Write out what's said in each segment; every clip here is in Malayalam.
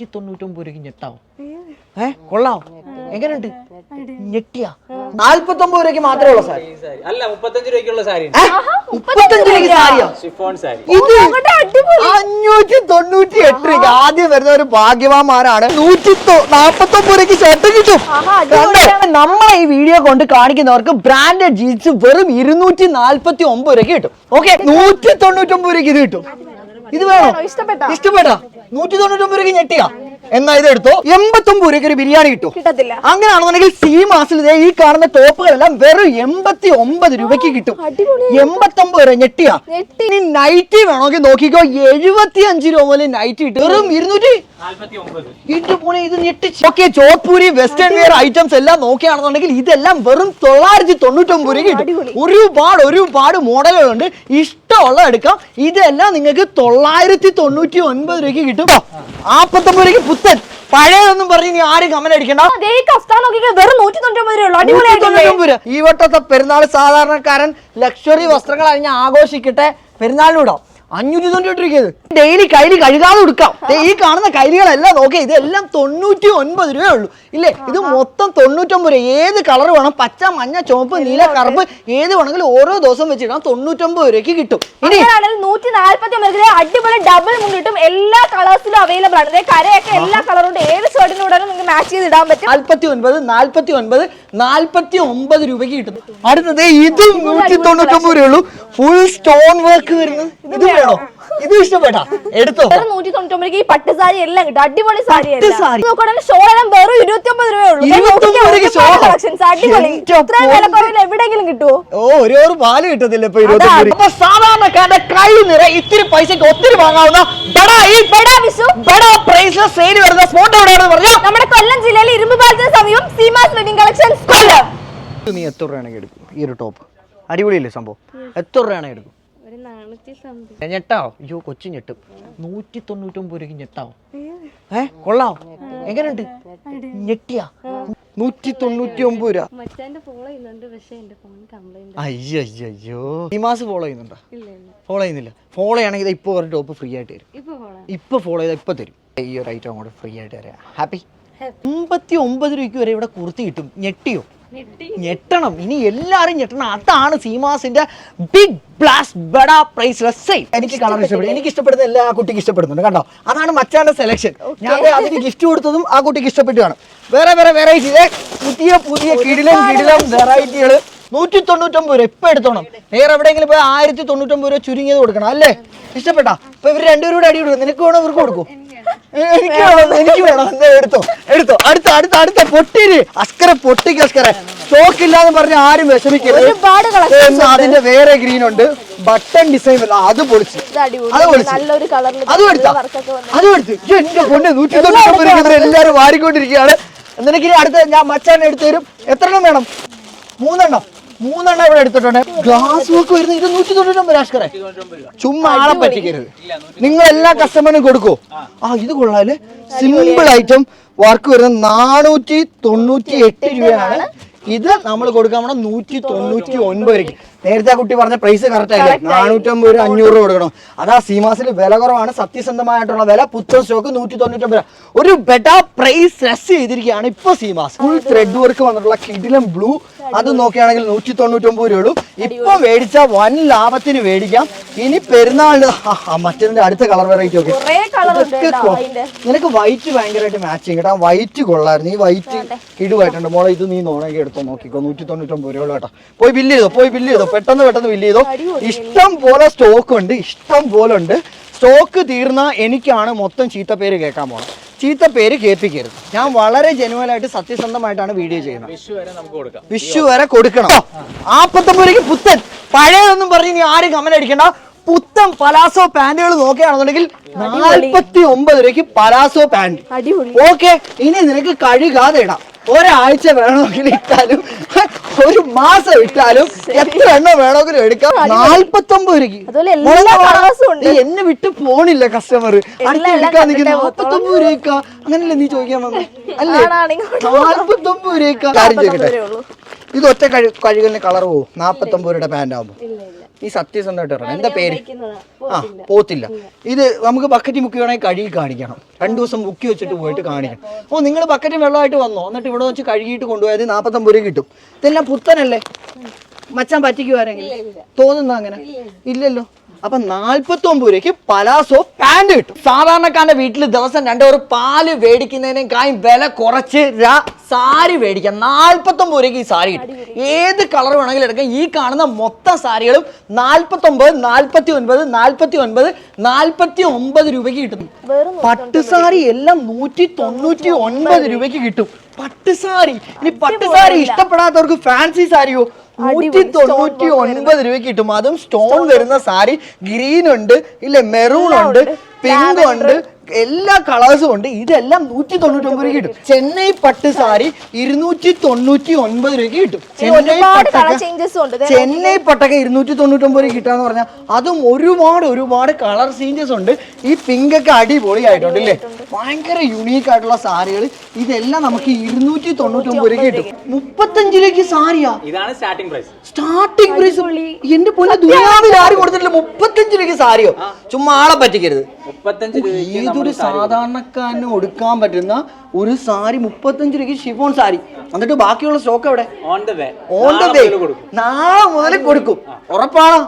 നൂറ്റി തൊണ്ണൂറ്റൊമ്പത് രൂപയ്ക്ക് ഞെട്ടാവും? ഏ? കൊള്ളാം എങ്ങനെയുണ്ട്? ഞെട്ടിയാ? നാല്പത്തൊമ്പത് രൂപയ്ക്ക് മാത്രമേ ഉള്ളൂ സാരി. അല്ല മുപ്പത്തഞ്ച് രൂപയ്ക്കുള്ള സാരി ഏ? മുപ്പത്തഞ്ച് രൂപയ്ക്ക് സാരിയോ? ഷിഫോൺ സാരി. ഇത് അഞ്ഞൂറ്റി തൊണ്ണൂറ്റി എട്ട് രൂപ ആദ്യം വരുന്ന ഒരു ഭാഗ്യവാന്മാരാണ്. നൂറ്റി നാപ്പത്തി ഒമ്പത് രൂപയ്ക്ക് ഷർട്ട് കിട്ടും. കണ്ടോ? നമ്മളെ ഈ വീഡിയോ കൊണ്ട് കാണിക്കുന്നവർക്ക് ബ്രാൻഡഡ് ജീൻസ് വെറും ഇരുന്നൂറ്റി നാല്പത്തി ഒമ്പത് രൂപയ്ക്ക് കിട്ടും. ഓക്കെ നൂറ്റി തൊണ്ണൂറ്റി ഒമ്പത് രൂപയ്ക്ക് ഇത് കിട്ടും. ഇത് വേണോ? ഇഷ്ടപ്പെട്ടോ? ഇഷ്ടപ്പെട്ടോ? നൂറ്റി തൊണ്ണൂറ്റി ഒമ്പത് രൂപയ്ക്ക് ഞെട്ടിയാ? എന്നാ ഇത് എടുത്തോ? എൺപത്തി ഒമ്പത് രൂപയ്ക്ക് ഒരു ബിരിയാണി കിട്ടും. കിട്ടത്തില്ല. അങ്ങനെയാണെന്നുണ്ടെങ്കിൽ സി മാസിൽ ദേ ഈ കാണുന്ന ടോപ്പുകളെല്ലാം വെറും എൺപത്തി ഒമ്പത് രൂപയ്ക്ക് കിട്ടും. എൺപത്തി ഒമ്പത് രൂപ ഞെട്ടിയാ. ഞെട്ടി. ഇനി നൈറ്റി വേണമെങ്കിൽ നോക്കിക്കോ എഴുപത്തി അഞ്ച് രൂപ മുതൽ നൈറ്റി കിട്ടും. വെറും ഇരുന്നൂറ്റി ഇത് പോണെ ഇത് ഞെട്ടിച്ച്. Okay Jodhpuri western wear items എല്ലാം നോക്കുകയാണെന്നുണ്ടെങ്കിൽ ഇതെല്ലാം വെറും തൊള്ളായിരത്തി തൊണ്ണൂറ്റൊമ്പത് രൂപ കിട്ടും. ഒരുപാട് ഒരുപാട് മോഡലുകളുണ്ട്. ഇഷ്ടമുള്ള എടുക്കാം. ഇതെല്ലാം നിങ്ങൾക്ക് തൊള്ളായിരത്തി തൊണ്ണൂറ്റി ഒൻപത് രൂപയ്ക്ക് കിട്ടും. നാൽപ്പത്തൊമ്പത് രൂപയ്ക്ക് പുത്തൻ പഴയതൊന്നും പറഞ്ഞ് നീ ആരും കമന്റ് അടിക്കണ്ട. അതേ കഫ്താൻ നോക്കിക്കോ വെറും നൂറ്റി തൊണ്ണൂറ്റി ഉള്ളൂ. അടിപൊളിയായിട്ടില്ലേ 199 രൂപ. ഈ വട്ടത്തെ പെരുന്നാൾ സാധാരണക്കാരൻ ലക്ഷറി വസ്ത്രങ്ങൾ അണിഞ്ഞ് ആഘോഷിക്കട്ടെ. പെരുന്നാളിനൂടാം? അഞ്ഞൂറ്റി തൊണ്ണൂറ്റി രൂപയ്ക്ക് ഡെയിലി കയ്യിൽ കഴുകാതെ കൊടുക്കാം ഈ കാണുന്ന കൈലികളെല്ലാം നോക്കേ ഇതെല്ലാം തൊണ്ണൂറ്റി ഒൻപത് രൂപയേ ഉള്ളൂ ഇല്ലേ? ഇത് മൊത്തം തൊണ്ണൂറ്റൊമ്പത് രൂപ. ഏത് കളർ വേണം? പച്ച മഞ്ഞ ചുവപ്പ് നീല കറുപ്പ് ഏത് വേണമെങ്കിലും ഓരോ ദിവസം വെച്ചിടാം. തൊണ്ണൂറ്റൊമ്പത് രൂപയ്ക്ക് കിട്ടും. ഇനി നൂറ്റി നാല്പത്തി ഒമ്പതിലെ അടിപൊളി ഡബിൾ മുണ്ടിട്ടും എല്ലാ കളേഴ്സിലും അവൈലബിൾ ആണ്. കരയൊക്കെ എല്ലാ കളറും ഏത് മാച്ച് ചെയ്ത് ഇടാൻ പറ്റും. നാൽപ്പത്തി ഒൻപത് നാൽപ്പത്തി ഒൻപത് നാൽപ്പത്തി ഒമ്പത് രൂപയ്ക്ക് കിട്ടും. അടുത്തത് ഇതും നൂറ്റി തൊണ്ണൂറ്റി ഒമ്പത് രൂപയുള്ളൂ ഫുൾ സ്റ്റോൺ വർക്ക് വരുന്നത് ഇത് വേണോ? ഇത് ഇഷ്ടപ്പെട്ട എടുത്തോ. നൂറ്റി തൊണ്ണൂറ്റി ഈ പട്ട് സാരി എല്ലാം കിട്ടും. അടിപൊളി സാരി. നോക്കുകയാണെങ്കിൽ ഷോൾ എല്ലാം വെറും ഇരുപത്തി ഒമ്പത് രൂപയേ ഉള്ളൂ. ദേ 29 നോക്കിക്കോ, രൂപയ്ക്ക് ഒരുപാട് shawl ആ? collections. അടിപൊളി. എന്റെ ഇത്രയും എവിടെയെങ്കിലും കിട്ടുമോ ഓ ഒരു ഓർ പാൽ കിട്ടത്തില്ല ഇപ്പൊ ഇരുപത്തി അപ്പൊ സാധാരണക്കാരുടെ കൈ നിറ ഇത്തിരി പൈസക്ക് ഒത്തിരി വാങ്ങാവുന്ന ബഡാ ഈ വിഷു. ബഡാ പ്രൈസ് സെയിൽ വരുന്ന സ്പോട്ട് എവിടെയാണെന്ന് പറഞ്ഞാൽ നമ്മുടെ കൊല്ലം ഇരുമ്പ് പാലത്തിന് സമീപം സീമാസ് വെഡിങ് കളക്ഷൻസ്. കൊല്ലം. നീ എത്ര രൂപയാണെങ്കിൽ എടുക്കും? ഈ ഒരു ടോപ്പ് അടിപൊളിയല്ലേ സംഭവം? എത്ര രൂപയാണെങ്കിൽ എടുക്കും? ഞെട്ടാവോ? അയ്യോ കൊച്ചു ഞെട്ടും. നൂറ്റി തൊണ്ണൂറ്റൊമ്പത് രൂപയ്ക്ക് ഞെട്ടാവോ? ഏ? കൊള്ളാം എങ്ങനെയുണ്ട്? ഞെട്ടിയാ? നൂറ്റി തൊണ്ണൂറ്റി ഒമ്പത് രൂപ അയ്യോ അയ്യോ അയ്യോ ഈ മാസം ഫോളോ ചെയ്യുന്നുണ്ടോ? ഫോളോ ചെയ്യുന്നില്ല. ഫോളോ ചെയ്യണമെങ്കിൽ ഇപ്പൊ ഒരു ടോപ്പ് ഫ്രീ ആയിട്ട് തരും. ഇപ്പൊ ഫോളോ ഇപ്പൊ ഫോളോ ചെയ്താൽ ഇപ്പൊ തരും. ഈ ഒരു ഐറ്റം അങ്ങോട്ട് ഫ്രീ ആയിട്ട് തരാം. ഹാപ്പി അമ്പത്തി ഒമ്പത് രൂപയ്ക്ക് വരെ ഇവിടെ കുർത്തി കിട്ടും. ഞെട്ടിയോ? ഞെട്ടണം. ഇനി എല്ലാരും ഞെട്ടണം. അതാണ് സീമാസിന്റെ ബിഗ് ബ്ലാസ് ബഡ പ്രൈസ് എനിക്ക് കളർ ഇഷ്ടപ്പെടും. എനിക്ക് ഇഷ്ടപ്പെടുന്ന എല്ലാ കുട്ടിക്ക് ഇഷ്ടപ്പെടുന്നുണ്ട്. കണ്ടോ? അതാണ് മച്ചാന്റെ സെലക്ഷൻ ഞാൻ അതിന് ഗിഫ്റ്റ് കൊടുത്തതും ആ കുട്ടിക്ക് ഇഷ്ടപ്പെട്ടു കാണും വേറെ വേറെ വെറൈറ്റി പുതിയ പുതിയ കിടിലം കിടിലം വെറൈറ്റികൾ നൂറ്റി തൊണ്ണൂറ്റൊമ്പത് രൂപ ഇപ്പൊ എടുത്തോണം. വേറെ എവിടെയെങ്കിലും പോയി ആയിരത്തി തൊണ്ണൂറ്റൊമ്പത് രൂപ ചുരുങ്ങിയത് കൊടുക്കണം അല്ലേ? ഇഷ്ടപ്പെട്ടാ? ഇപ്പൊ ഇവർ രണ്ടുപേരും കൂടെ അടി കൊടുക്കും. നിനക്ക് വേണോ ഇവർക്ക് കൊടുക്കും? എനിക്ക് വേണം എനിക്ക് വേണം. എന്താ എടുത്തോ? എടുത്തോ അടുത്ത അടുത്ത അടുത്ത പൊട്ടിര് അസ്കര പൊട്ടിക്ക് അസ്കര സ്റ്റോക്ക് ഇല്ലാന്ന് പറഞ്ഞ ആരും വിഷമിക്കരുത്. അതിന്റെ വേറെ ഗ്രീൻ ഉണ്ട്. ബട്ടൺ ഡിസൈൻ അത് പൊളിച്ച്. അത് പൊളിച്ച്. അത് എടുത്താ. അതും എടുത്ത്. എന്റെ പൊന്നെ നൂറ്റി തൊണ്ണൂറ് എല്ലാരും വാരിക്കൊണ്ടിരിക്കുകയാണ്. നിനക്ക് ഇനി അടുത്ത ഞാൻ മച്ചാൻ എടുത്തു തരും. എത്ര എണ്ണം വേണം? മൂന്നെണ്ണം. മൂന്നെണ്ണം ഇവിടെ എടുത്തിട്ടുണ്ട്. ഗ്ലാസ് വർക്ക് വരുന്നത് ഇത് നൂറ്റി തൊണ്ണൂറ്റൊമ്പത് രാഷ്കറെ. ചുമ്മാ ആളെ പറ്റിക്കരുത്. നിങ്ങൾ എല്ലാ കസ്റ്റമറിനും കൊടുക്കോ. ആ. ഇത് കൊള്ളാൽ. സിമ്പിൾ ഐറ്റം വർക്ക് വരുന്നത് നാനൂറ്റി തൊണ്ണൂറ്റി എട്ട് രൂപയാണ് ഇത് നമ്മൾ കൊടുക്കാൻ പോണ നൂറ്റി തൊണ്ണൂറ്റി ഒൻപത് രൂപയ്ക്ക്. നേരത്തെ ആ കുട്ടി പറഞ്ഞ പ്രൈസ് കറക്റ്റ് ആയില്ലേ? നാനൂറ്റമ്പത് രൂപ അഞ്ഞൂറ് രൂപ കൊടുക്കണം. അതാ സീമാസിൽ വില കുറവാണ് സത്യസന്ധമായിട്ടുള്ള വില. പുത്തൻ സ്റ്റോക്ക് നൂറ്റി തൊണ്ണൂറ്റൊമ്പത് രൂപ. ഒരു ബെറ്റാ പ്രൈസ് റെസ് ചെയ്തിരിക്കുകയാണ് ഇപ്പൊ സീമാസ്. ഫുൾ ത്രെഡ് വർക്ക് വന്നിട്ടുള്ള കിടിലം ബ്ലൂ അത് നോക്കുകയാണെങ്കിൽ നൂറ്റി തൊണ്ണൂറ്റൊമ്പത് രൂപയുള്ളൂ ഇപ്പൊ മേടിച്ച വൻ ലാഭത്തിന് മേടിക്കാം. ഇനി പെരുന്നാളിന് മറ്റേതിന്റെ അടുത്ത കളർ വെറൈറ്റി ഒക്കെ നിനക്ക് വൈറ്റ് ഭയങ്കരമായിട്ട് മാച്ചിങ് കേട്ടോ. വൈറ്റ് കൊള്ളായിരുന്നു. ഈ വൈറ്റ് കിടുവായിട്ടുണ്ട്. മോളെ ഇത് നീ നോണെങ്കിൽ എടുത്തോ നോക്കിക്കോ. നൂറ്റി തൊണ്ണൂറ്റൊമ്പത് രൂപ കേട്ടോ. പോയി ബില്ല് ചെയ്തോ പോയി ബില്ല് ചെയ്തോ. പെട്ടെന്ന് പെട്ടെന്ന് ബില്ല് ചെയ്തോ. ഇഷ്ടം പോലെ സ്റ്റോക്ക് ഉണ്ട് ഇഷ്ടം പോലെ ഉണ്ട്. സ്റ്റോക്ക് തീർന്ന എനിക്കാണ് മൊത്തം ചീത്തപ്പേര് കേൾക്കാൻ പോകണം പേര് കേൾപ്പിക്കരുത്. ഞാൻ വളരെ ജനുവലായിട്ട് സത്യസന്ധമായിട്ടാണ് വീഡിയോ ചെയ്യുന്നത്. വിഷു വരെ നമുക്ക് കൊടുക്കാം. വിഷു വരെ കൊടുക്കണം. നാപ്പത്തൊമ്പത് രൂപയ്ക്ക് പുത്തൻ. പഴയതൊന്നും പറഞ്ഞ് നീ ആരും കമന്റ് അടിക്കണ്ട. പുത്തൻ പലാസോ പാന്റുകൾ നോക്കുകയാണെന്നുണ്ടെങ്കിൽ നാൽപ്പത്തി ഒമ്പത് രൂപയ്ക്ക് പലാസോ പാന്റ് ഓക്കെ ഇനി നിനക്ക് കഴുകാതെ ഇടാം. ഒരാഴ്ച വേണമെങ്കിൽ ഇട്ടാലും ഒരു മാസം ഇട്ടാലും എത്ര എണ്ണം വേണമെങ്കിലും എടുക്കാം? നാൽപ്പത്തി ഒമ്പത്. നീ എന്നെ വിട്ട് പോണില്ല കസ്റ്റമർ എടുക്കാൻ നിൽക്കുന്ന നാൽപ്പത്തി ഒമ്പത് രൂപയ്ക്ക? അങ്ങനല്ലേ നീ ചോദിക്കാൻ വന്നത് അല്ലേ? നാൽപ്പത്തി ഒമ്പത് കാര്യം ചോദിക്കട്ടെ. ഇത് ഒറ്റ കഴു കഴുകലിന് കളർ പോവും? നാൽപ്പത്തി ഒമ്പത് രൂപയുടെ പാന്റ് ആകുമ്പോൾ നീ സത്യസന്ധമായിട്ട് പറയണം എന്താ പേര്? ആ പോത്തില്ല. ഇത് നമുക്ക് ബക്കറ്റ് മുക്കി വേണമെങ്കിൽ കഴുകി കാണിക്കണം. രണ്ടു ദിവസം മുക്കി വെച്ചിട്ട് പോയിട്ട് കാണിക്കണം. ഓ നിങ്ങൾ ബക്കറ്റ് വെള്ളമായിട്ട് വന്നോ? എന്നിട്ട് ഇവിടെ വെച്ച് കഴുകിയിട്ട് കൊണ്ടുപോയത് നാൽപ്പത്തൊമ്പത് രൂപ കിട്ടും. ഇതെല്ലാം പുത്തനല്ലേ? മച്ചാൻ പറ്റിക്കുവാരെങ്കിലും തോന്നുന്ന അങ്ങനെ? ഇല്ലല്ലോ. അപ്പൊ നാല്പത്തൊമ്പത് രൂപയ്ക്ക് പലാസോ പാന്റ് കിട്ടും. സാധാരണക്കാരന്റെ വീട്ടിൽ ദിവസം രണ്ടു രണ്ടോറ് പാൽ മേടിക്കുന്നതിനേക്കാളും വില കുറച്ച് സാരി മേടിക്കാം നാല്പത്തൊമ്പത് രൂപയ്ക്ക് ഈ സാരി കിട്ടും. ഏത് കളർ വേണമെങ്കിലും എടുക്കാം. ഈ കാണുന്ന മൊത്തം സാരികളും നാല്പത്തൊമ്പത് നാല്പത്തി ഒൻപത് നാല്പത്തി ഒൻപത് നാല്പത്തി ഒമ്പത് രൂപയ്ക്ക് കിട്ടും പട്ട് സാരി എല്ലാം നൂറ്റി തൊണ്ണൂറ്റി ഒൻപത് രൂപയ്ക്ക് കിട്ടും. പട്ടുസാരി ഇനി പട്ടുസാരി ഇഷ്ടപ്പെടാത്തവർക്ക് ഫാൻസി സാരിയോ? നൂറ്റി തൊണ്ണൂറ്റി ഒൻപത് രൂപയ്ക്ക് കിട്ടും. അതും സ്റ്റോൺ വരുന്ന സാരി ഗ്രീൻ ഉണ്ട് ഇല്ല മെറൂൺ ഉണ്ട് പിങ്ക് ഉണ്ട് എല്ലാ കളേഴ്സും ഉണ്ട്. ഇതെല്ലാം നൂറ്റി തൊണ്ണൂറ്റി ഒമ്പത് രൂപയ്ക്ക് കിട്ടും. ചെന്നൈ പട്ട് സാരി ഇരുന്നൂറ്റി തൊണ്ണൂറ്റി ഒൻപത് രൂപയ്ക്ക് കിട്ടും. ചെന്നൈ ഒരുപാട് കളർ പട്ടൊക്കെ ചെന്നൈ പട്ടൊക്കെ ഇരുന്നൂറ്റി തൊണ്ണൂറ്റൊമ്പത് രൂപ കിട്ടാന്ന് പറഞ്ഞാൽ അതും ഒരുപാട് ഒരുപാട് കളർ ചേഞ്ചസ് ഉണ്ട്. ഈ പിങ്ക് ഒക്കെ അടിപൊളി ആയിട്ടുണ്ട് അല്ലേ ഭയങ്കര യുണീക്ക് ആയിട്ടുള്ള സാരികൾ ഇതെല്ലാം നമുക്ക് ഇരുന്നൂറ്റി തൊണ്ണൂറ്റി ഒമ്പത് രൂപ കിട്ടും മുപ്പത്തഞ്ച് രൂപയ്ക്ക് സാരിയാ? ഇതാണ് സ്റ്റാർട്ടിംഗ് പ്രൈസ് സ്റ്റാർട്ടിംഗ് പ്രൈസ് എന്റെ പൊന്നെ ദുനിയാവിൽ ആര് കൊടുത്തിട്ടില്ല. മുപ്പത്തഞ്ച് രൂപയ്ക്ക് സാരിയോ? ചുമ്മാ ആളെ പറ്റിക്കരുത്. മുപ്പത്തഞ്ച് രൂപയ്ക്ക് ഏതൊരു സാധാരണക്കാരന് ഒടുക്കാൻ പറ്റുന്ന ഒരു സാരി മുപ്പത്തഞ്ച് രൂപയ്ക്ക് ഷിഫോൺ സാരി. എന്നിട്ട് ബാക്കിയുള്ള സ്റ്റോക്ക് എവിടെ? On the way on the way നാളെ മുതൽ കൊടുക്കും. ഉറപ്പാണോ?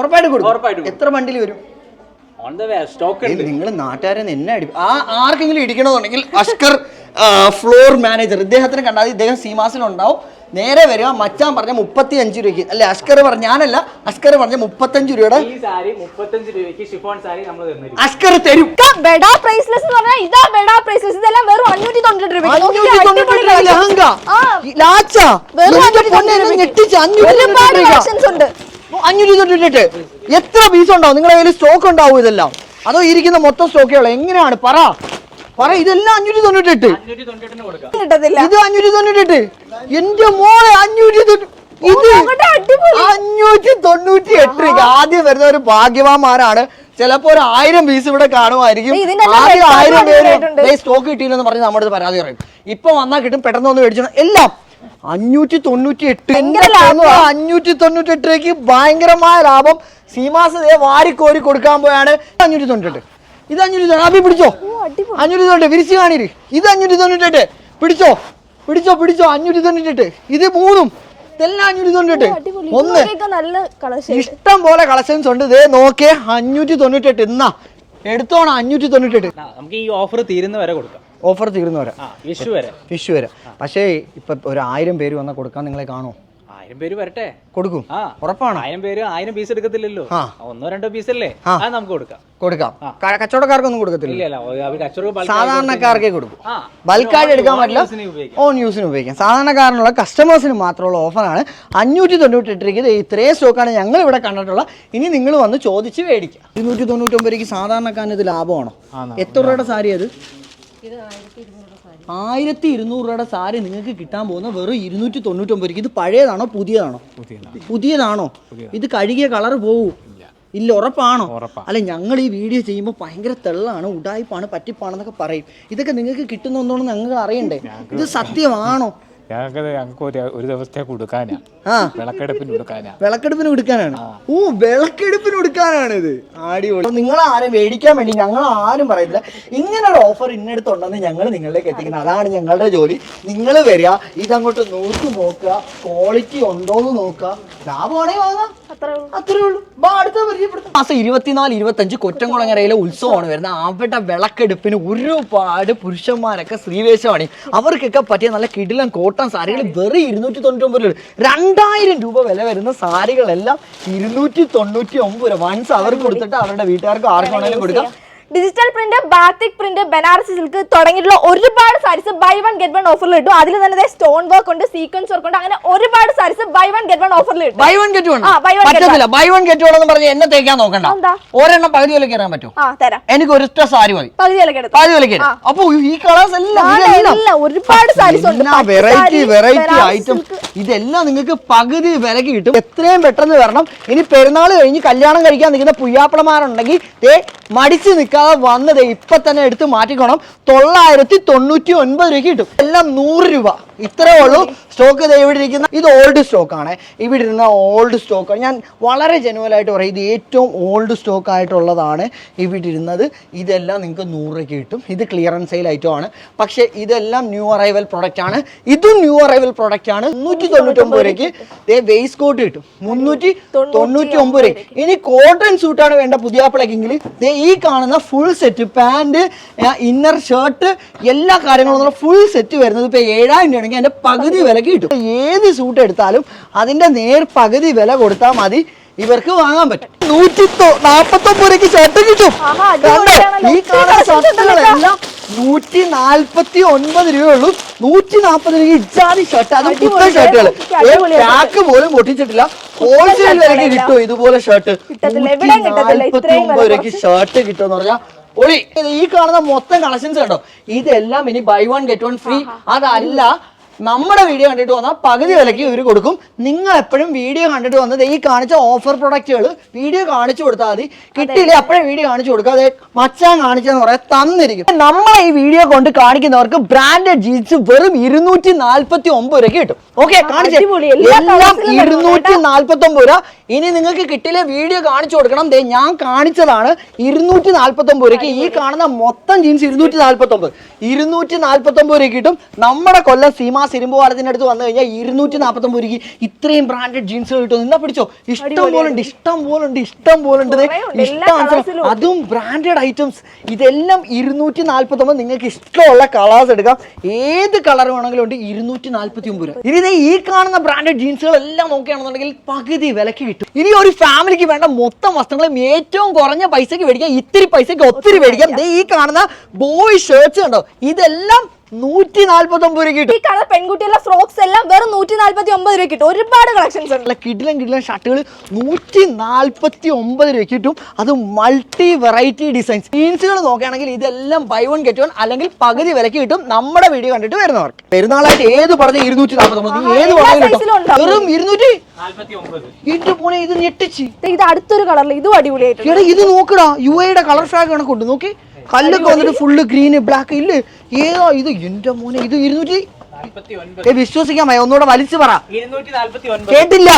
ഉറപ്പായിട്ട് കൊടുക്കും. എത്ര വണ്ടിയിൽ വരും? നിങ്ങൾ നാട്ടുകാരെ എന്നെ അടി ആ ആർക്കെങ്കിലും ഇടിക്കണമെന്നുണ്ടെങ്കിൽ അഷ്കർ ഫ്ലോർ മാനേജർ ഇദ്ദേഹത്തിന് കണ്ടാൽ ഇദ്ദേഹം സീമാസിലുണ്ടാവും നേരെ വരിക മച്ചാൻ പറഞ്ഞ മുപ്പത്തി അഞ്ച് രൂപയ്ക്ക്. അല്ലെ അഷ്കർ പറഞ്ഞ ഞാനല്ല അഷ്കർ പറഞ്ഞ മുപ്പത്തഞ്ച് രൂപയുടെ ഈ സാരി മുപ്പത്തഞ്ച് രൂപയ്ക്ക് ഷിഫോൺ സാരി നമ്മൾ തന്നിരിക്കും അഷ്കർ തരും. ബെഡാ പ്രൈസ്ലെസ് എന്ന് പറഞ്ഞാൽ ഇതാ ബെഡാ പ്രൈസ്ലെസ് ഇതെല്ലാം വെറും അഞ്ഞൂറ്റി തൊണ്ണൂറ്റി രൂപ അഞ്ഞൂറ്റി തൊണ്ണൂറ്റി രൂപ ലഹങ്ക. ആ. ലാച്ച. വെറും എന്റെ അഞ്ഞൂറ്റി പൊന്നെ തൊണ്ണൂറ്റി ഞെട്ടിച്ച് അഞ്ഞൂറ്റി ഒരുപാട് തൊണ്ണൂറ്റി രൂപ കളക്ഷൻസ് ഉണ്ട്. അഞ്ഞൂറ്റി തൊണ്ണൂറ്റി എത്ര പീസ് ഉണ്ടാവും? നിങ്ങളുടെ കയ്യിൽ സ്റ്റോക്ക് ഉണ്ടാവും ഇതെല്ലാം. അതോ ഇരിക്കുന്ന മൊത്തം സ്റ്റോക്കുകൾ എങ്ങനെയാണ്? പറ. പറ ഇതെല്ലാം അഞ്ഞൂറ്റി തൊണ്ണൂറ്റി എട്ട് കിട്ടത്തില്ല ഇത് അഞ്ഞൂറ്റി തൊണ്ണൂറ്റി എട്ട് എന്റെ മോളെ അഞ്ഞൂറ്റി ഇത്. അഞ്ഞൂറ്റി തൊണ്ണൂറ്റി എട്ട് ആദ്യം വരുന്ന ഒരു ഭാഗ്യവാന്മാരാണ്. ചിലപ്പോ ഒരു ആയിരം പീസ് ഇവിടെ കാണുമായിരിക്കും. ആദ്യം ആയിരം പേര് സ്റ്റോക്ക് കിട്ടിയില്ലെന്ന് പറഞ്ഞ് നമ്മുടെ പരാതി പറയും. ഇപ്പൊ വന്നാൽ കിട്ടും പെട്ടെന്ന് ഒന്ന് മേടിച്ചു എല്ലാം. അഞ്ഞൂറ്റി തൊണ്ണൂറ്റി എട്ട് അഞ്ഞൂറ്റി തൊണ്ണൂറ്റി എട്ടിലേക്ക് ഭയങ്കരമായ ലാഭം. സീമാസ് വാരിക്കോരി കൊടുക്കാൻ പോയാണ്. അഞ്ഞൂറ്റി തൊണ്ണൂറ്റി എട്ട് ഇത് അഞ്ഞൂറ്റി രൂപ. അഭി പിടിച്ചോ? അഞ്ഞൂറ് അഞ്ഞൂറ്റി തൊണ്ണൂറ്റി വിരിച്ച് കാണിര്. ഇത് അഞ്ഞൂറ്റി തൊണ്ണൂറ്റി എട്ട് പിടിച്ചോ? പിടിച്ചോ പിടിച്ചോ. അഞ്ഞൂറ്റി തൊണ്ണൂറ്റി എട്ട് ഇത് മൂന്നും ഇതെല്ലാം അഞ്ഞൂറ്റി ഒന്ന്. ഇഷ്ടം പോലെ കളക്ഷൻസ് ഉണ്ട്. ഇതേ നോക്കിയേ. അഞ്ഞൂറ്റി തൊണ്ണൂറ്റി എട്ട് എന്നാ എടുത്തോണം. അഞ്ഞൂറ്റി തൊണ്ണൂറ്റി എട്ട് നമുക്ക് ഈ ഓഫർ തീരുന്ന വരെ കൊടുക്കാം. ഓഫർ തീർന്നു വരെ. വിഷു വരെ. വിഷു വരെ. പക്ഷേ ഇപ്പൊ ഒരു ആയിരം പേര് വന്നാൽ കൊടുക്കാൻ നിങ്ങളെ കാണോ ആയിരം പേര് വരട്ടെ. കൊടുക്കും. ആ ഉറപ്പാണ്? ആയിരം പേര് ആയിരം പീസ് എടുക്കത്തില്ലല്ലോ. ആ. ഒന്നോ രണ്ടോ പീസ് അല്ലേ? ആ. അത് നമുക്ക് കൊടുക്കാം. കൊടുക്കാം. കച്ചവടക്കാർക്കൊന്നും കൊടുക്കത്തില്ല സാധാരണക്കാർക്കേ കൊടുക്കും. ആ. ബൾക്കായിട്ട് എടുക്കാൻ പറ്റില്ല. ഓൺ യൂസിന് ഉപയോഗിക്കാം. സാധാരണക്കാരനുള്ള കസ്റ്റമേഴ്സിന് മാത്രമുള്ള ഓഫറാണ് അഞ്ഞൂറ്റി തൊണ്ണൂറ്റി എട്ട് രൂപയ്ക്ക് ദേ ഇത്രയും സ്റ്റോക്കാണ് ഞങ്ങൾ ഇവിടെ കണ്ടിട്ടുള്ള. ഇനി നിങ്ങൾ വന്ന് ചോദിച്ച് മേടിക്കാം. ഇരുന്നൂറ്റി തൊണ്ണൂറ്റൊമ്പത് രൂപയ്ക്ക് സാധാരണക്കാരന് ഇത് ലാഭമാണോ? എത്ര രൂപയുടെ സാരി അത്? ആയിരത്തി ഇരുന്നൂറ് രൂപയുടെ സാരി നിങ്ങൾക്ക് കിട്ടാൻ പോകുന്ന വെറും ഇരുന്നൂറ്റി തൊണ്ണൂറ്റൊമ്പത് ഇത് പഴയതാണോ? പുതിയതാണോ? പുതിയതാണോ. ഇത് കഴുകിയ കളർ പോവൂ. ഇല്ല. ഉറപ്പാണോ? അല്ല ഞങ്ങൾ ഈ വീഡിയോ ചെയ്യുമ്പോൾ ഭയങ്കര തെള്ളാണ് ഉടായ്പാണ് പറ്റിപ്പാണെന്നൊക്കെ പറയും. ഇതൊക്കെ നിങ്ങൾക്ക് കിട്ടുന്നുണ്ടോന്ന് ഞങ്ങൾ അറിയണ്ടേ? ഇത് സത്യമാണോ? ഞങ്ങൾക്ക് ഞങ്ങൾക്ക് ഒരു ഒരു ദിവസത്തേക്ക് കൊടുക്കാനാ. ആ. വിളക്കെടുപ്പിന് കൊടുക്കാനാ. വിളക്കെടുപ്പിന് കൊടുക്കാനാണ്. ഓ വിളക്കെടുപ്പിന് കൊടുക്കാനാണ് ഇത്. അടിപൊളി. നിങ്ങൾ ആരും മേടിക്കാൻ വേണ്ടി ഞങ്ങൾ ആരും പറയുന്നില്ല ഇങ്ങനെ ഒരു ഓഫർ ഇന്നെടുത്തുണ്ടെന്ന് ഞങ്ങൾ നിങ്ങളിലേക്ക് എത്തിക്കുന്നത് അതാണ് ഞങ്ങളുടെ ജോലി. നിങ്ങൾ വരിക ഇതങ്ങോട്ട് നോക്കി നോക്കുക ക്വാളിറ്റി ഉണ്ടോന്ന് നോക്കുക. ലാഭമാണെങ്കിൽ വാങ്ങാം. അത്രേ ഉള്ളൂ. ബാ, അടുത്ത പരിചയപ്പെടുത്താം. മാസം ഇരുപത്തിനാല് ഇരുപത്തഞ്ച് കൊറ്റംകുളങ്ങരയിലെ ഉത്സവമാണ് വരുന്നത്. അവിടെ വിളക്കെടുപ്പിന് ഒരുപാട് പുരുഷന്മാരൊക്കെ ശ്രീവേശമാണ് അവർക്കൊക്കെ പറ്റിയ നല്ല കിടിലൻ കോട്ടൺ സാരികൾ വെറും ഇരുന്നൂറ്റി തൊണ്ണൂറ്റി ഒമ്പത് രൂപ രണ്ടായിരം രൂപ വില വരുന്ന സാരികളെല്ലാം ഇരുന്നൂറ്റി തൊണ്ണൂറ്റി ഒമ്പത് രൂപ. വൺസ് അവർക്ക് കൊടുത്തിട്ട് അവരുടെ വീട്ടുകാർക്ക് ആർക്കാണെങ്കിലും കൊടുക്കാം. Digital print batik print Banarasi silk തുടങ്ങിയിട്ടുള്ള ഒരുപാട് saris buy one get one ഓഫറിൽ കിട്ടും അതിൽ തന്നെ സ്റ്റോൺ വർക്ക് ഉണ്ട് സീക്വൻസ് വർക്ക് ഉണ്ട് അങ്ങനെ ഒരുപാട് saris buy one get one ഓഫറിൽ കിട്ടും ബൈ വൺ ഗെറ്റ് വൺ പറ്റത്തില്ല. ബൈ വൺ ഗെറ്റ് വൺ എന്ന് പറഞ്ഞ് എന്നെ തേക്കാൻ നോക്കണ്ട? ഒരെണ്ണം പകുതി വിലക്ക് ഇറങ്ങാൻ പറ്റും തരാം. എനിക്ക് ഒരു സാരി മതി. പകുതി വിലക്ക് പകുതി വിലക്ക്. അപ്പൊ ഈ കളേഴ്സ് എല്ലാം ഒരുപാട് സാരീസ് ഉണ്ട്. വെറൈറ്റി വെറൈറ്റി ഐറ്റം ഇതെല്ലാം നിങ്ങൾക്ക് പകുതി വിലക്ക് കിട്ടും. എത്രയും പെട്ടെന്ന് വരണം. ഇനി പെരുന്നാൾ കഴിഞ്ഞ് കല്യാണം കഴിക്കാൻ നിൽക്കുന്ന പുയ്യാപ്പിളമാരുണ്ടെങ്കിൽ മടിച്ചു നിൽക്കാതെ വന്നത് ഇപ്പൊ തന്നെ എടുത്ത് മാറ്റിക്കണം. തൊള്ളായിരത്തി തൊണ്ണൂറ്റി ഒൻപത് രൂപയ്ക്ക് കിട്ടും. എല്ലാം നൂറ് രൂപ. ഇത്രേ ഉള്ളൂ. സ്റ്റോക്ക് ഇവിടെ ഇരിക്കുന്ന ഇത് ഓൾഡ് സ്റ്റോക്കാണ് ഇവിടെ ഇരുന്ന ഓൾഡ് സ്റ്റോക്ക് ഞാൻ വളരെ ജനുവലായിട്ട് പറയും. ഇത് ഏറ്റവും ഓൾഡ് സ്റ്റോക്ക് ആയിട്ടുള്ളതാണ് ഇവിടെ ഇരുന്നത്. ഇതെല്ലാം നിങ്ങൾക്ക് നൂറ് രൂപയ്ക്ക് കിട്ടും. ഇത് ക്ലിയറൻസ് സെയിൽ ഐറ്റം ആണ്. പക്ഷേ ഇതെല്ലാം ന്യൂ അറൈവൽ പ്രൊഡക്റ്റ് ആണ്. ഇതും ന്യൂ അറൈവൽ പ്രൊഡക്റ്റ് ആണ്. മുന്നൂറ്റി തൊണ്ണൂറ്റൊമ്പത് രൂപയ്ക്ക് വേസ്റ്റ് കോട്ട് കിട്ടും. മുന്നൂറ്റി തൊണ്ണൂറ്റി ഒമ്പത് രൂപ ഇനി കോട്ടൺ സൂട്ടാണ് വേണ്ട പുതിയ പുതിയാപ്പിളക്കെങ്കിൽ ദേ ഈ കാണുന്ന full set pant inner shirt എല്ലാ കാര്യങ്ങളും ഫുൾ സെറ്റ് വരുന്നത് ഇപ്പോൾ ഏഴായിരം രൂപയാണെങ്കിൽ അതിന്റെ പകുതി വിലക്ക് കിട്ടും. ഏത് സൂട്ട് എടുത്താലും അതിന്റെ നേർ പകുതി വില കൊടുത്താൽ മതി. ഇവർക്ക് വാങ്ങാൻ പറ്റും. നൂറ്റി നാപ്പത്തൊമ്പത് രൂപയ്ക്ക് ഷർട്ട് കിട്ടും. ഈ കാണുന്ന. ഷർട്ടുകളെല്ലാം നൂറ്റി നാൽപ്പത്തി ഒൻപത് രൂപയുള്ളൂ നൂറ്റി നാൽപ്പത് രൂപ ഇജാതി ഷർട്ട് അത് പുത്തൻ ഷർട്ടുകൾ. പാക്ക് പോലും പൊട്ടിച്ചിട്ടില്ല. ഹോൾസെയിൽ വിലക്ക് കിട്ടും ഇതുപോലെ ഷർട്ട് രൂപയ്ക്ക് ഷർട്ട് കിട്ടും എന്ന് പറഞ്ഞാൽ ഒളി. ഈ കാണുന്ന മൊത്തം കളക്ഷൻസ് കണ്ടോ? ഇതെല്ലാം ഇനി buy one get one free അതല്ല നമ്മുടെ വീഡിയോ കണ്ടിട്ട് വന്നാൽ പകുതി വിലയ്ക്ക് ഇവർ കൊടുക്കും. നിങ്ങൾ എപ്പോഴും വീഡിയോ കണ്ടിട്ട് വന്നത് ഈ കാണിച്ച ഓഫർ പ്രൊഡക്റ്റുകൾ വീഡിയോ കാണിച്ചു കൊടുത്താൽ മതി. കിട്ടിയില്ലേ അപ്പോഴേ വീഡിയോ കാണിച്ചു കൊടുക്കുക അതെ മച്ചാൻ കാണിച്ചെന്ന് പറയാൻ തന്നിരിക്കും. നമ്മളെ ഈ വീഡിയോ കൊണ്ട് കാണിക്കുന്നവർക്ക് ബ്രാൻഡഡ് ജീൻസ് വെറും ഇരുന്നൂറ്റി നാൽപ്പത്തി ഒമ്പത് രൂപ കിട്ടും ഓക്കെ കാണിച്ചു എല്ലാം ഇരുന്നൂറ്റി നാൽപ്പത്തി ഒമ്പത് രൂപ. ഇനി നിങ്ങൾക്ക് കിട്ടിയില്ലേ വീഡിയോ കാണിച്ചു കൊടുക്കണം. ദേ ഞാൻ കാണിച്ചതാണ് ഇരുന്നൂറ്റി നാൽപ്പത്തി ഒമ്പത് രൂപയ്ക്ക്. ഈ കാണുന്ന മൊത്തം ജീൻസ് ഇരുന്നൂറ്റി നാൽപ്പത്തി ഒമ്പത് ഇരുന്നൂറ്റി നാൽപ്പത്തി ഒമ്പത് രൂപ കിട്ടും. നമ്മുടെ കൊല്ലം സീമാ സിരുമ്പ് പാലത്തിന്റെ അടുത്ത് വന്നു കഴിഞ്ഞാൽ ഇരുന്നൂറ്റി നാൽപ്പത്തൊമ്പത് രൂപയ്ക്ക് ഇത്രയും ബ്രാൻഡഡ് ജീൻസ് കിട്ടും. എന്നാ പിടിച്ചോ? ഇഷ്ടം പോലെ ഉണ്ട് ഇഷ്ടം പോലെ ഉണ്ട് ഇഷ്ടം പോലെ ഉണ്ട്. ഇഷ്ടം. അതും ബ്രാൻഡഡ് ഐറ്റംസ് ഇതെല്ലാം ഇരുന്നൂറ്റി നാൽപ്പത്തൊമ്പത് നിങ്ങൾക്ക് ഇഷ്ടമുള്ള കളേഴ്സ് എടുക്കാം. ഏത് കളർ വേണമെങ്കിലും ഉണ്ട് ഇരുന്നൂറ്റി നാൽപ്പത്തി ഒമ്പത് രൂപ. ഇനി ഈ കാണുന്ന ബ്രാൻഡഡ് ജീൻസുകൾ എല്ലാം നോക്കുകയാണെന്നുണ്ടെങ്കിൽ പകുതി വിലക്ക് കിട്ടും. ഇനി ഒരു ഫാമിലിക്ക് വേണ്ട മൊത്തം വസ്ത്രങ്ങളും ഏറ്റവും കുറഞ്ഞ പൈസക്ക് മേടിക്കാം. ഇത്തിരി പൈസക്ക് ഒത്തിരി മേടിക്കാം. ഈ കാണുന്ന ബോയ് ഷർട്ട്സ് ഉണ്ടോ ഇതെല്ലാം നൂറ്റി നാൽപ്പത്തി ഒമ്പത് രൂപ കിട്ടും. ഈ കളർ പെൺകുട്ടികളുടെ ഫ്രോക്സ് എല്ലാം വെറും നൂറ്റി നാല്പത്തി ഒമ്പത് രൂപ കിട്ടും. ഒരുപാട് കളക്ഷൻസ് ഉണ്ട്. നല്ല കിടിലൻ കിടിലൻ ഷർട്ടുകൾ നൂറ്റി നാൽപ്പത്തി ഒമ്പത് രൂപ കിട്ടും. അത് മൾട്ടി വെറൈറ്റി ഡിസൈൻസ് ജീൻസുകൾ നോക്കുകയാണെങ്കിൽ ഇതെല്ലാം ബൈ വൺ ഗെറ്റ് വൺ അല്ലെങ്കിൽ പകുതി വിലക്ക് കിട്ടും. നമ്മുടെ വീഡിയോ കണ്ടിട്ട് വരുന്നവർക്ക്. പെരുന്നാളായിട്ട് ഏത് പറഞ്ഞ ഇരുന്നൂറ്റി നാൽപ്പത്തി ഒമ്പത് ഏത് എല്ലാ പറഞ്ഞാലും കിട്ടും? വെറും ഇരുന്നൂറ്റി? നാല്പത്തി ഒമ്പത് ഇത് ഞെട്ടിച്ച്. ഇത് അടുത്തൊരു കളറിൽ ഇതും അടിപൊളിയായിട്ട് ഇത് നോക്കടാ. യു എയുടെ കളർ ഫ്ലാഗ് കണക്കുണ്ട്. നോക്കി. കല്ലൊക്കെ വന്നിട്ട് ഫുള്ള് ഗ്രീന് ബ്ലാക്ക് ഇല്ലേ? ഏതാ ഇത്? എന്റെ മോനെ ഇത് ഇരുന്നൂറ്റി വിശ്വസിക്കാൻ ഒന്നുകൂടെ വലിച്ചു പറ. കേട്ടില്ല.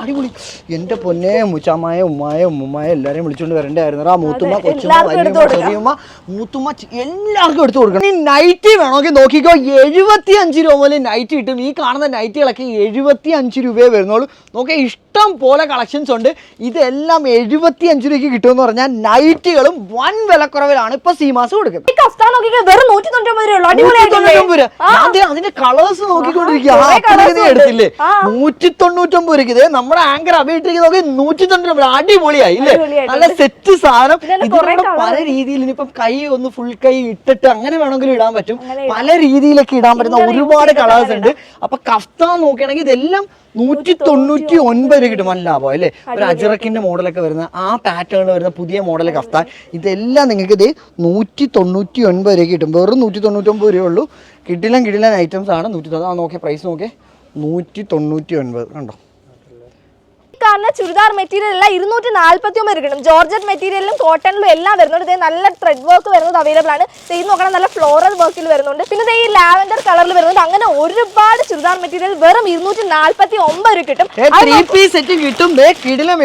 അടിപൊളി. എന്റെ പൊന്നെ മുച്ചാമായ ഉമ്മായ ഉമ്മായ എല്ലാരെയും വിളിച്ചോണ്ട് വരണ്ടായിരുന്നു. ആ മൂത്തുമ്മ കൊച്ചുമ്മ മൂത്തുമ്മ എല്ലാവർക്കും എടുത്തു കൊടുക്കണം. ഈ നൈറ്റി വേണമെങ്കിൽ നോക്കിക്കോ എഴുപത്തി അഞ്ച് രൂപ മുതൽ നൈറ്റി കിട്ടും. ഈ കാണുന്ന നൈറ്റികളൊക്കെ എഴുപത്തി അഞ്ച് രൂപയെ വരുന്നുള്ളൂ. നോക്കി ഇഷ്ടം പോലെ കളക്ഷൻസ് ഉണ്ട്. ഇതെല്ലാം എഴുപത്തി അഞ്ച് രൂപയ്ക്ക് കിട്ടുമെന്ന് പറഞ്ഞാൽ നൈറ്റികളും വൻ വിലക്കുറവിലാണ് ഇപ്പൊ സീമാസ് കൊടുക്കുന്നത്. അതിന്റെ കളേഴ്സ് നോക്കിക്കൊണ്ടിരിക്കുക. എടുത്തില്ലേ. നൂറ്റി തൊണ്ണൂറ്റൊമ്പത് രൂപയ്ക്ക്. ദേ നമ്മുടെ ആങ്കർ അഭിയിട്ടിരിക്കുന്ന നൂറ്റി തൊണ്ണൂറ്റൊമ്പത് അടിപൊളിയായി ഇല്ലേ? നല്ല സെറ്റ് സാധനം. ഇതിലൂടെ പല. രീതിയിൽ ഇനിയിപ്പം കൈ ഒന്ന് ഫുൾ കൈ ഇട്ടിട്ട് അങ്ങനെ വേണമെങ്കിലും ഇടാൻ പറ്റും. പല രീതിയിലൊക്കെ ഇടാൻ പറ്റുന്ന ഒരുപാട് കളേഴ്സ് ഉണ്ട്. അപ്പൊ കഫ്താൻ നോക്കുകയാണെങ്കിൽ ഇതെല്ലാം നൂറ്റി തൊണ്ണൂറ്റി ഒൻപത് കിട്ടും. നല്ല ലാഭം അല്ലേ? ഒരു അജറക്കിന്റെ മോഡലൊക്കെ വരുന്ന ആ പാറ്റേൺ വരുന്ന പുതിയ മോഡൽ കഫ്താൻ ഇതെല്ലാം നിങ്ങൾക്ക് ഇത് നൂറ്റി തൊണ്ണൂറ്റി ഒൻപത് രൂപ കിട്ടും. വെറും നൂറ്റി തൊണ്ണൂറ്റി ഒമ്പത് രൂപ ഉള്ളൂ. കിടിലൻ കിടിലൻ ഐറ്റംസ് ആണ്. നൂറ്റി തൊണ്ണൂറ് ആ നോക്കിയ പ്രൈസ് നോക്കിയേ. നൂറ്റി തൊണ്ണൂറ്റി ഒൻപത് കണ്ടോ? ഈ ചുരിദാർ മെറ്റീരിയൽ എല്ലാം ഇരുന്നൂറ്റി നാല്പത്തി ഒമ്പത് കിട്ടും ജോർജറ്റ് മെറ്റീരിയലിലും കോട്ടണിലും എല്ലാം വരുന്നുണ്ട്. ഇതേ നല്ല ത്രെഡ് വർക്ക് വരുന്നത് അവൈലബിൾ ആണ്. ഇത് നോക്കണം നല്ല ഫ്ലോറൽ വർക്കിൽ വരുന്നുണ്ട്. പിന്നെ ഈ ലാവൻഡർ കളറിൽ വരുന്നുണ്ട്. അങ്ങനെ ഒരുപാട് ചുരിദാർ മെറ്റീരിയൽ വെറും ഇരുന്നൂറ്റി നാല്പത്തി ഒമ്പത് കിട്ടും. സെറ്റ് കിട്ടും. കിടിലം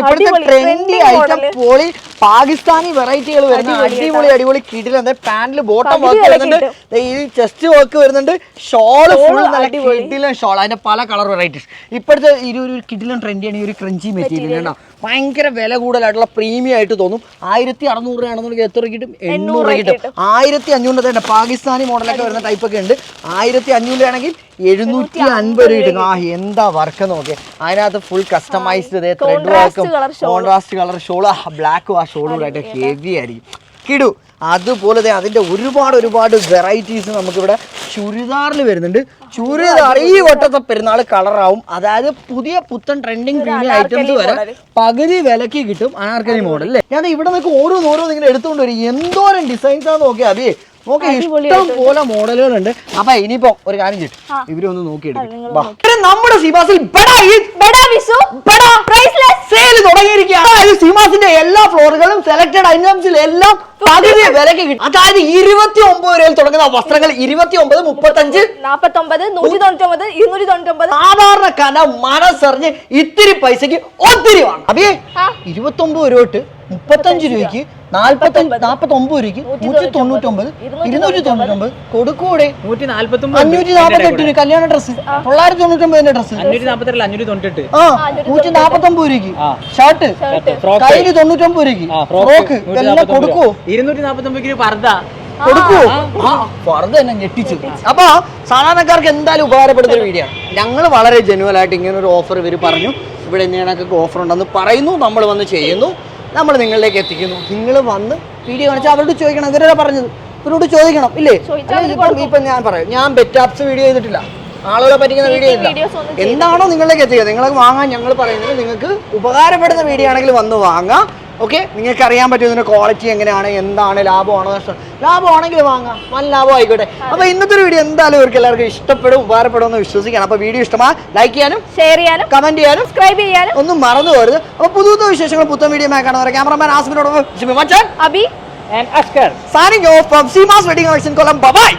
ട്രെൻഡി ഐറ്റം പോളി പാകിസ്ഥാനി വെറൈറ്റികൾ വരുന്ന അടിപൊളി അടിപൊളി കിടിലം. പാന്റിൽ ബോട്ടം വർക്ക് വരുന്നുണ്ട്. ഈ ചെസ്റ്റ് വർക്ക് വരുന്നുണ്ട്. ഷോൾ ഫുൾ നല്ല അടിപൊളി. ഷോൾ അതിന്റെ പല കളർ വെറൈറ്റീസ് ഇപ്പോഴത്തെ ഇരു ഒരു കിടിലം ട്രെൻഡിയാണ് ഈ ഒരു ക്രഞ്ചി മെറ്റീരിയൽ കേട്ടോ ഭയങ്കര വില കൂടുതലായിട്ടുള്ള പ്രീമിയം ആയിട്ട് തോന്നും. ആയിരത്തി അറുന്നൂറ് രൂപയാണെന്നുണ്ടെങ്കിൽ എത്ര കിട്ടും? എണ്ണൂറ് രൂപ കിട്ടും. ആയിരത്തി അഞ്ഞൂറ് തന്നെ പാകിസ്ഥാനി മോഡലൊക്കെ വരുന്ന ടൈപ്പ് ഒക്കെ ഉണ്ട്. ആയിരത്തി അഞ്ഞൂറ് ആണെങ്കിൽ എഴുന്നൂറ്റി അൻപത് രൂപ കിട്ടും. ആ എന്താ വർക്ക് നോക്കിയേ. അതിനകത്ത് ഫുൾ കസ്റ്റമൈസ്ഡ് ത്രെഡ് വർക്കും കോൺട്രാസ്റ്റ് കളർ ഷോൾ ബ്ലാക്കും ആ ഷോളും കൂടെ ഹെവി ആയിരിക്കും. കിടു. അതുപോലെ തന്നെ അതിന്റെ ഒരുപാട് ഒരുപാട് വെറൈറ്റീസ് നമുക്കിവിടെ ചുരിദാറിൽ വരുന്നുണ്ട്. ചുരിദാർ ഈ വട്ടത്തെ പെരുന്നാൾ കളറാവും. അതായത് പുതിയ പുത്തൻ ട്രെൻഡിങ് പ്രീമിയം ഐറ്റംസ് വരെ. പകുതി വിലക്ക് കിട്ടും അനാർക്കലി മോഡൽ അല്ലേ? ഞാൻ ഇവിടെ നിൽക്കും ഓരോന്ന് ഓരോന്ന് ഇങ്ങനെ എടുത്തുകൊണ്ട് വരും. എന്തോരം ഡിസൈൻസ് ആണെന്ന് നോക്കിയാൽ അതെ നോക്കി ഇഷ്ടം പോലെ മോഡലുകളുണ്ട്. അപ്പൊ ഇനിയിപ്പോ ഒരു കാര്യം ചെയ്യും. ഇവരൊന്ന് നോക്കിയെടുക്കും. നമ്മുടെ സിമാസിൽ സെയിൽ തുടങ്ങിയിരിക്കുകയാണ് അതായത് സീമാസിന്റെ എല്ലാ ഫ്ലോറുകളും സെലക്ടഡ് ഐറ്റംസിൽ എല്ലാം പകുതി വിലക്ക് കിട്ടും. അതായത് ഇരുപത്തി ഒമ്പത് രൂപയിൽ തുടങ്ങുന്ന വസ്ത്രങ്ങൾ ഇരുപത്തി ഒമ്പത് മുപ്പത്തഞ്ച്. നാപ്പത്തൊമ്പത് നൂറ്റി തൊണ്ണൂറ്റി ഒമ്പത് ഇരുന്നൂറ്റി തൊണ്ണൂറ്റി ഒമ്പത് സാധാരണക്കാരന മനസ്സറിഞ്ഞ് ഇത്തിരി പൈസക്ക് ഒത്തിരി വാങ്ങും. അപ്പൊ ഇരുപത്തി ഒമ്പത് രൂപ തൊട്ട് മുപ്പത്തഞ്ച് രൂപയ്ക്ക് നാൽപ്പത്തി നാൽപ്പത്തി ഒമ്പത് രൂപയ്ക്ക് നൂറ്റി തൊണ്ണൂറ്റി ഒമ്പത് ഇരുന്നൂറ്റി തൊണ്ണൂറ്റി ഒമ്പത് കൊടുക്കൂടെ? നൂറ്റി നാൽപ്പത്തി അഞ്ഞൂറ്റി രൂപ എട്ടിന് കല്യാണ ഡ്രസ്സ്. തൊള്ളായിരത്തി തൊണ്ണൂറ്റി ഒമ്പതിന്റെ ഡ്രസ്സ്. അഞ്ഞൂറ്റി അഞ്ഞൂറ്റി ആ നൂറ്റി നാൽപ്പത്തി ഒമ്പത് രൂപയ്ക്ക് ഷർട്ട്. കയ്യിൽ തൊണ്ണൂറ്റി ഒമ്പത് രൂപയ്ക്ക് ഫ്രോക്ക്. എല്ലാം കൊടുക്കുവോ? ഇരുന്നൂറ്റി നാൽപ്പത്തി ഒമ്പത് പർദ്ദ കൊടുക്കുവോ? വെറുതെ തന്നെ ഞെട്ടിച്ചു. അപ്പൊ സാധാരണക്കാർക്ക് എന്തായാലും ഉപകാരപ്പെടുന്ന ഒരു വീഡിയോ ആണ്. ഞങ്ങൾ വളരെ ജനുവൽ ആയിട്ട് ഇങ്ങനെ ഒരു ഓഫർ ഇവർ പറഞ്ഞു. ഇവിടെ ഇങ്ങനെയൊക്കെ ഓഫർ ഉണ്ടെന്ന് പറയുന്നു. നമ്മൾ വന്ന് ചെയ്യുന്നു. നമ്മൾ നിങ്ങളിലേക്ക് എത്തിക്കുന്നു. നിങ്ങൾ വന്ന് വീഡിയോ കാണിച്ചാൽ അവരോട് ചോദിക്കണം. ഇവരോട് പറഞ്ഞത്? ഇവരോട് ചോദിക്കണം ഇല്ലേ? ഇപ്പം ഞാൻ പറയാം. ഞാൻ ബെറ്റാപ്സ് വീഡിയോ ചെയ്തിട്ടില്ല. ആളുകളെ പറ്റിക്കുന്ന വീഡിയോ ഇല്ല എന്താണോ നിങ്ങളിലേക്ക് എത്തിക്കുക. നിങ്ങളെ വാങ്ങാൻ ഞങ്ങൾ പറയുന്നത് നിങ്ങൾക്ക് ഉപകാരപ്പെടുന്ന വീഡിയോ ആണെങ്കിൽ വന്ന് വാങ്ങാം. ഓക്കെ നിങ്ങൾക്ക് അറിയാൻ പറ്റും ഇതിന്റെ ക്വാളിറ്റി എങ്ങനെയാണ് എന്താണ് ലാഭമാണോ നഷ്ടം ലാഭമാണെങ്കിൽ വാങ്ങാം. വൻ ലാഭം ആയിക്കോട്ടെ. അപ്പൊ ഇന്നത്തെ ഒരു വീഡിയോ എന്തായാലും ഇവർക്ക് എല്ലാവർക്കും ഇഷ്ടപ്പെടും ഉപകാരപ്പെടും എന്ന് വിശ്വസിക്കണം അപ്പോൾ വീഡിയോ ഇഷ്ടമാണ് ലൈക്ക് ചെയ്യാനും ഷെയർ ചെയ്യാനും കമന്റ് ചെയ്യാനും സബ്സ്ക്രൈബ് ചെയ്യാനും. ഒന്നും മറന്നു പോരുത് അപ്പോൾ പുതിയ വിശേഷങ്ങൾ പുത്തൻ വീഡിയോ കാണുന്നവരെ ക്യാമറമാൻ ആസ്മിനോട് മച്ചാൻ Abi and Askar signing off from Seemas wedding collection Kollam. Bye